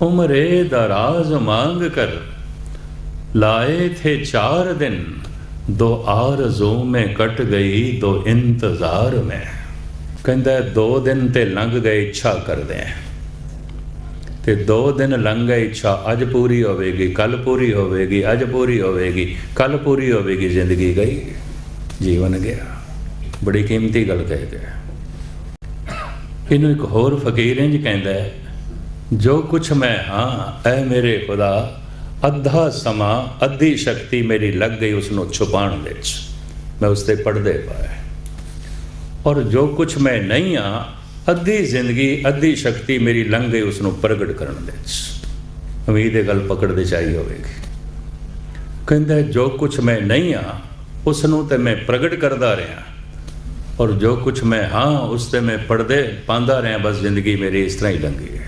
उम्रे दराज मांग कर लाए थे चार दिन दो आरज़ों में कट गई दो इंतज़ार में ਕਹਿੰਦਾ ਹੈ, ਦੋ ਦਿਨ ਤੇ ਲੰਘ ਗਏ ਇੱਛਾ ਕਰਦੇ ਆ ਤੇ ਦੋ ਦਿਨ ਲੰਘ ਗਏ ਇੱਛਾ ਅੱਜ ਪੂਰੀ ਹੋਵੇਗੀ ਕੱਲ ਪੂਰੀ ਹੋਵੇਗੀ ਅੱਜ ਪੂਰੀ ਹੋਵੇਗੀ ਕੱਲ ਪੂਰੀ ਹੋਵੇਗੀ ਜ਼ਿੰਦਗੀ ਗਈ ਜੀਵਨ ਗਿਆ ਬੜੀ ਕੀਮਤੀ ਗੱਲ ਕਹਿੰਦੇ ਆ ਇਹਨੂੰ ਇੱਕ ਹੋਰ ਫਕੀਰ ਇੰਜ ਕਹਿੰਦਾ ਹੈ ਜੋ ਕੁਛ ਮੈਂ ਹਾਂ, ਐ ਮੇਰੇ ਖੁਦਾ, ਅੱਧਾ ਸਮਾਂ, ਅੱਧੀ ਸ਼ਕਤੀ ਮੇਰੀ ਲੱਗ ਗਈ ਉਸ ਨੂੰ ਛੁਪਾਉਣ ਵਿੱਚ। ਮੈਂ ਉਸ ਤੇ ਪੜਦੇ ਪਾਇਆ ਔਰ ਜੋ ਕੁਛ ਮੈਂ ਨਹੀਂ ਆ ਅੱਧੀ ਜ਼ਿੰਦਗੀ, ਅੱਧੀ ਸ਼ਕਤੀ ਮੇਰੀ ਲੰਘ ਗਈ ਉਸ ਨੂੰ ਪ੍ਰਗਟ ਕਰਨ ਵਿੱਚ। ਉਮੀਦ ਇਹ ਗੱਲ ਪਕੜਦੇ ਚਾਹੀ ਹੋਵੇਗੀ। ਕਹਿੰਦਾ, ਜੋ ਕੁਛ ਮੈਂ ਨਹੀਂ ਆ ਉਸ ਨੂੰ ਤੇ ਮੈਂ ਪ੍ਰਗਟ ਕਰਦਾ ਰਿਹਾ। ਔਰ ਜੋ ਕੁਛ ਮੈਂ ਹਾਂ, ਉਸ ਤੇ ਮੈਂ ਪੜਦੇ ਪਾਉਂਦਾ ਰਿਹਾ, ਬਸ ਜ਼ਿੰਦਗੀ ਮੇਰੀ ਇਸ ਤਰ੍ਹਾਂ ਹੀ ਲੰਘੀ ਹੈ।